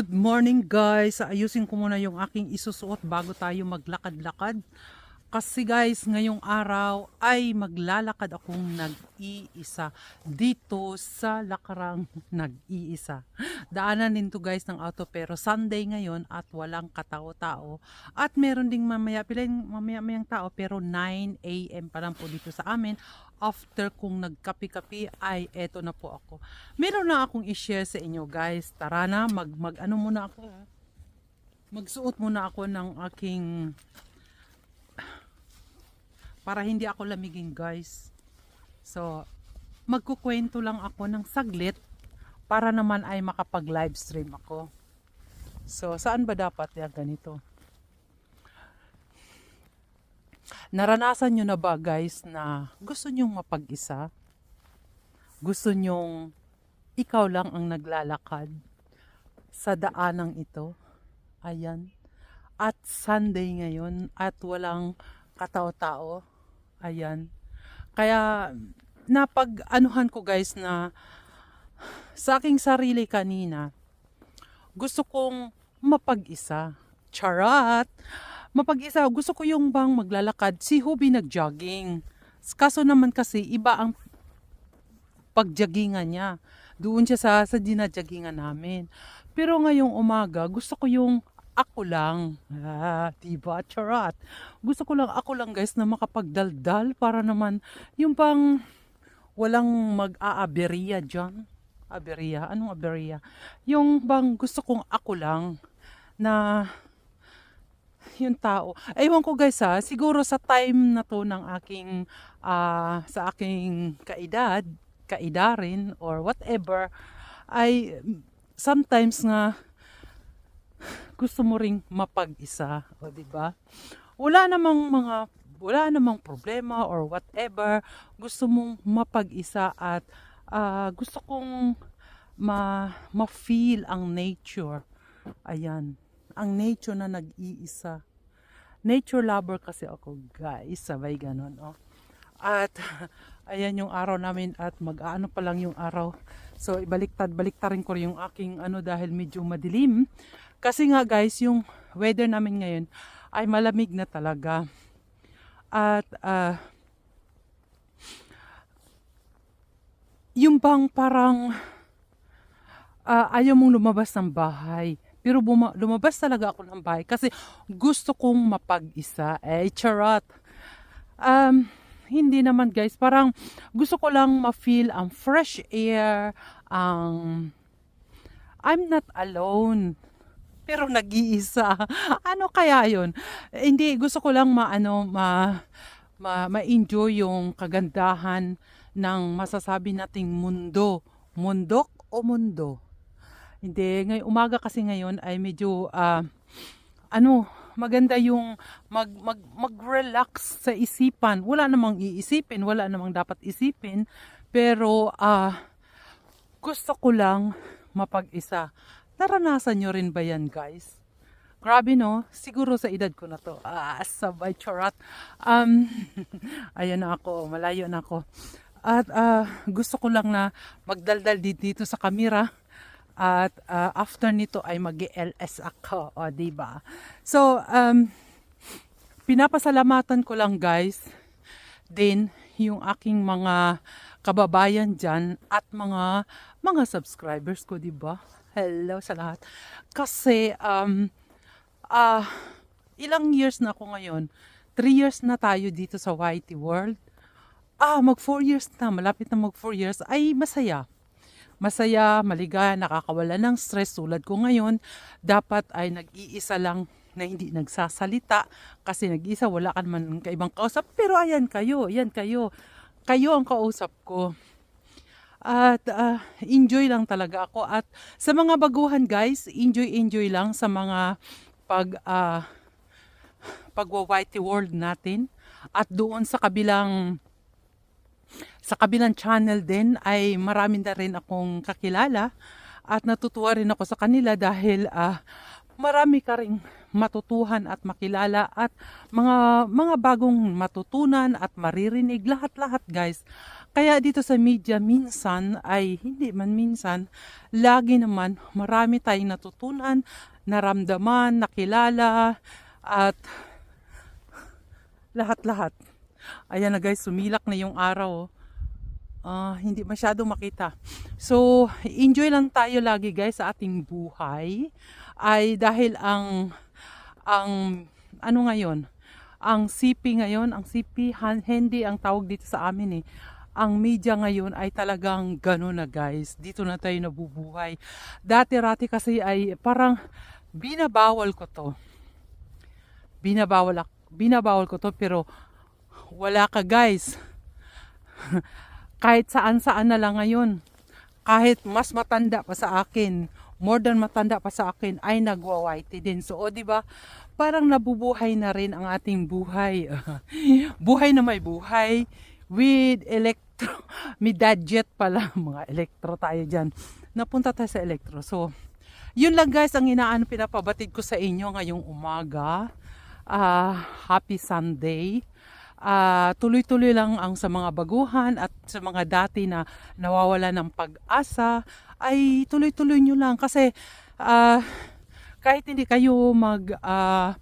Good morning guys! Ayusin ko muna yung aking isusuot bago tayo maglakad-lakad. Kasi guys, ngayong araw ay maglalakad akong nag-iisa dito sa Lakarang nag-iisa. Daanan din guys ng auto pero Sunday ngayon at walang katao-tao. At meron ding mamaya, pilayin mamaya-mayang tao pero 9 a.m. pa lang po dito sa amin. After kung nagkapi-kapi ay eto na po ako. Meron na akong i-share sa inyo guys. Tara na, mag, mag ano muna ako. Magsuot muna ako ng aking para hindi ako lamigin guys. So, magkukwento lang ako ng saglit para naman ay makapag live stream ako. So, saan ba dapat ya ganito? Naranasan nyo na ba guys na gusto nyong mapag-isa? Gusto nyong ikaw lang ang naglalakad sa daanang ito? Ayan. At Sunday ngayon at walang katao-tao. Ayan. Kaya napag-anuhan ko guys na sa aking sarili kanina, gusto kong mapag-isa. Charat! Mapag-isa, gusto ko yung bang maglalakad. Si Hubi nag-jogging. Kaso naman kasi, iba ang pagjaggingan niya. Doon siya sa, sa dinajaggingan namin. Pero ngayong umaga, gusto ko yung ako lang. Ah, diba? Charat. Gusto ko lang ako lang guys na makapagdaldal para naman yung pang walang mag-aaberya dyan. Aberya? Anong aberya? Yung bang gusto kong ako lang na yung tao. Ewan ko guys ha, siguro sa time na to ng aking, ah, sa aking kaedad, kaedarin or whatever, ay sometimes nga gusto mo ring mapag-isa, o di ba? Wala namang mga wala namang problema or whatever. Gusto mong mapag-isa at ah, gusto kong ma ma-feel ang nature. Ayan, ang nature na nag-iisa. Nature lover kasi ako, guys. Sabay ganon, oh. At ayan yung araw namin at mag-aano pa lang yung araw. So ibaliktad, baliktarin ko yung aking ano dahil medyo madilim. Kasi nga guys, yung weather namin ngayon ay malamig na talaga. At ah, yung bang parang ah, ayaw mong lumabas ng bahay. Pero buma- lumabas talaga ako ng bahay kasi gusto kong mapag-isa. Eh, charot. Um, hindi naman guys, parang gusto ko lang ma-feel ang fresh air, ang I'm not alone. Pero nag-iisa. Ano kaya 'yon? Hindi gusto ko lang maano ma ma ma-enjoy yung kagandahan ng masasabi nating mundo. Mundok o mundo? Hindi, ngay umaga kasi ngayon ay medyo ah, ano, maganda yung mag, mag, mag-relax sa isipan. Wala namang iisipin, wala namang dapat isipin. Pero ah, gusto ko lang mapag-isa. Naranasan nyo rin ba yan, guys? Grabe, no? Siguro sa edad ko na to. Ah, sabay charot. Um, ayan na ako, malayo na ako. At ah, gusto ko lang na magdaldal di- dito sa kamera. At ah, after nito ay mag ls ako, o, di ba? So, um, pinapasalamatan ko lang guys din yung aking mga kababayan dyan at mga mga subscribers ko, di ba? Hello sa lahat. Kasi, um, ah, ilang years na ako ngayon? Three years na tayo dito sa YT World. Ah, mag four years na, malapit na mag four years, ay masaya. Masaya, maligaya, nakakawala ng stress tulad ko ngayon. Dapat ay nag-iisa lang na hindi nagsasalita kasi nag-isa wala ka naman kaibang kausap pero ayan kayo, ayan kayo kayo ang kausap ko at ah, enjoy lang talaga ako. At sa mga baguhan guys enjoy enjoy lang sa mga pag ah, pagwa whitey world natin. At doon sa kabilang sa kabilang channel din ay marami na rin akong kakilala. At natutuwa rin ako sa kanila dahil ah, marami ka ring matutuhan at makilala at mga mga bagong matutunan at maririnig. Lahat-lahat guys. Kaya dito sa media minsan ay hindi man minsan lagi naman marami tayong natutunan, naramdaman, nakilala at lahat-lahat. Ayan na guys, sumilak na yung araw. oh. Ah, hindi masyado makita. So, enjoy lang tayo lagi guys sa ating buhay. Ay dahil ang ang ano ngayon, ang CP ngayon, ang CP han- hindi ang tawag dito sa amin eh. Ang media ngayon ay talagang gano'n na guys. Dito na tayo nabubuhay. Dati-rati kasi ay parang binabawal ko to. Binabawal, binabawal ko to pero wala ka guys. kahit saan saan na lang ngayon. Kahit mas matanda pa sa akin, more than matanda pa sa akin, ay nagwa-whitey din. So, o, di ba? Parang nabubuhay na rin ang ating buhay. buhay na may buhay with electro, may jet pala, mga electro tayo dyan. Napunta tayo sa electro. So, yun lang guys ang inaano pinapabatid ko sa inyo ngayong umaga. Ah, happy Sunday. Ah, tuloy-tuloy lang ang sa mga baguhan at sa mga dati na nawawala ng pag-asa ay tuloy-tuloy nyo lang kasi ah, kahit hindi kayo mag ah,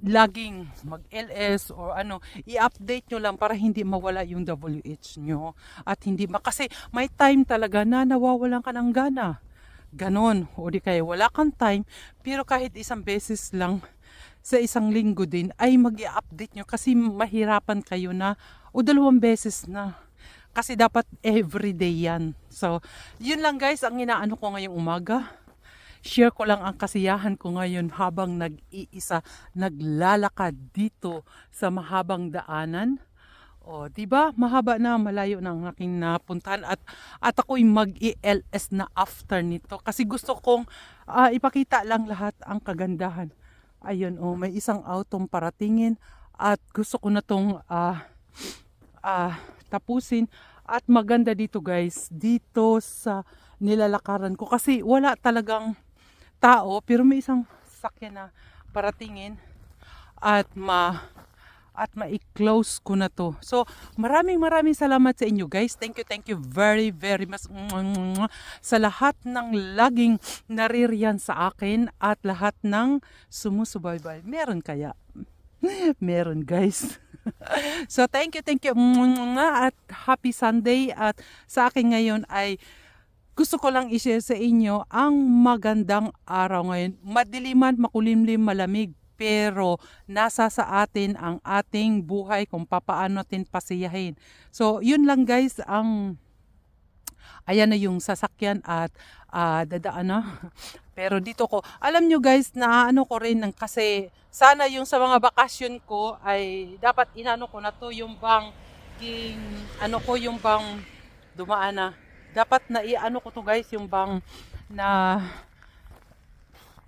laging mag-LS or ano, i-update nyo lang para hindi mawala yung WH nyo at hindi ma kasi may time talaga na nawawalan ka ng gana. Ganon. O di kaya wala kang time pero kahit isang beses lang sa isang linggo din ay mag update nyo kasi mahirapan kayo na o dalawang beses na. Kasi dapat everyday yan. So, yun lang guys ang inaano ko ngayong umaga. Share ko lang ang kasiyahan ko ngayon habang nag-iisa naglalakad dito sa mahabang daanan. O, 'di ba? Mahaba na, malayo na ang aking napuntahan at at ako'y mag-ELS na after nito kasi gusto kong ah, ipakita lang lahat ang kagandahan. Ayun, oh, may isang autong paratingin at gusto ko na tong ah, ah, tapusin at maganda dito guys dito sa nilalakaran ko kasi wala talagang tao pero may isang sakyan na paratingin at ma at ma-close ko na to. So, maraming maraming salamat sa inyo guys. Thank you, thank you very, very much sa lahat ng laging naririyan sa akin at lahat ng sumusubaybay. Meron kaya? Meron guys. so, thank you, thank you. At happy Sunday. At sa akin ngayon ay gusto ko lang i-share sa inyo ang magandang araw ngayon. Madiliman, makulimlim, malamig. Pero nasa sa atin ang ating buhay kung papaano natin pasiyahin. So, yun lang guys ang ayan na yung sasakyan at ah, dadaan na. Pero dito ko, alam nyo guys, na ano ko rin ng kasi sana yung sa mga bakasyon ko ay dapat inano ko na to yung bang king, ano ko yung bang dumaan na. Dapat na iano ko to guys yung bang na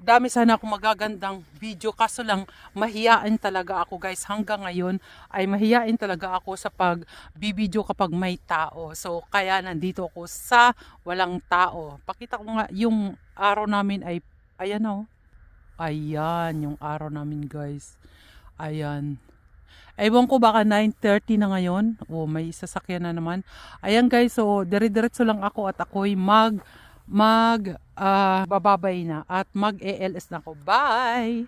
dami sana akong magagandang video. Kaso lang mahiyain talaga ako guys. Hanggang ngayon ay mahiyain talaga ako sa pag bibideo kapag may tao. So kaya nandito ako sa walang tao. Pakita ko nga yung araw namin ay ayan oh. Ayan yung araw namin guys. Ayan Ewan ko baka 9.30 na ngayon. O may sasakyan na naman. Ayan guys, so dire-diretso lang ako at ako'y mag mag ah, bababay na at mag-ELS na ako. Bye!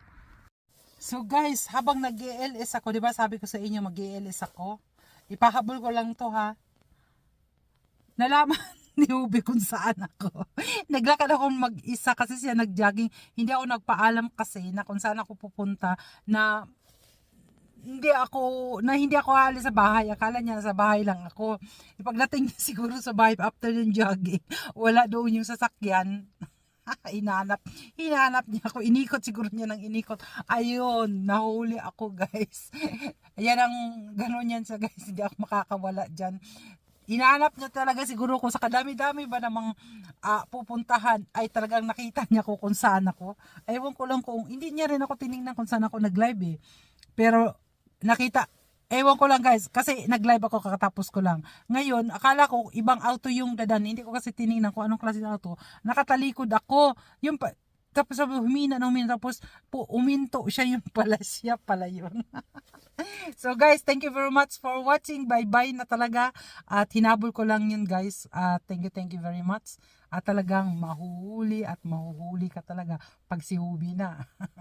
So guys, habang nag-ELS ako, di ba sabi ko sa inyo mag-ELS ako? Ipahabol ko lang to ha. Nalaman ni Ubi kung saan ako. Naglakad ako mag-isa kasi siya nag-jogging. Hindi ako nagpaalam kasi na kung saan ako pupunta na hindi ako, na hindi ako alis sa bahay. Akala niya sa bahay lang ako. Ipagdating niya siguro sa bahay after ng jogging, wala doon yung sasakyan. Hinanap, hinanap niya ako. Inikot siguro niya ng inikot. Ayun, nahuli ako guys. Ayan ang gano'n yan sa guys. Hindi ako makakawala dyan. Hinanap niya talaga siguro ko sa kadami-dami ba namang ah, pupuntahan ay talagang nakita niya ko kung saan ako. Ewan ko lang kung hindi niya rin ako tiningnan kung saan ako nag-live eh. Pero nakita Ewan ko lang guys, kasi nag-live ako kakatapos ko lang. Ngayon, akala ko ibang auto yung dadan. Hindi ko kasi tiningnan kung anong klase ng auto. Nakatalikod ako. Yung pa, Tapos sabi, humina na humina. Tapos po, uminto siya yung pala siya pala yun. so guys, thank you very much for watching. Bye-bye na talaga. At hinabol ko lang yun guys. At thank you, thank you very much. At talagang mahuhuli at mahuhuli ka talaga pag si Hubi na.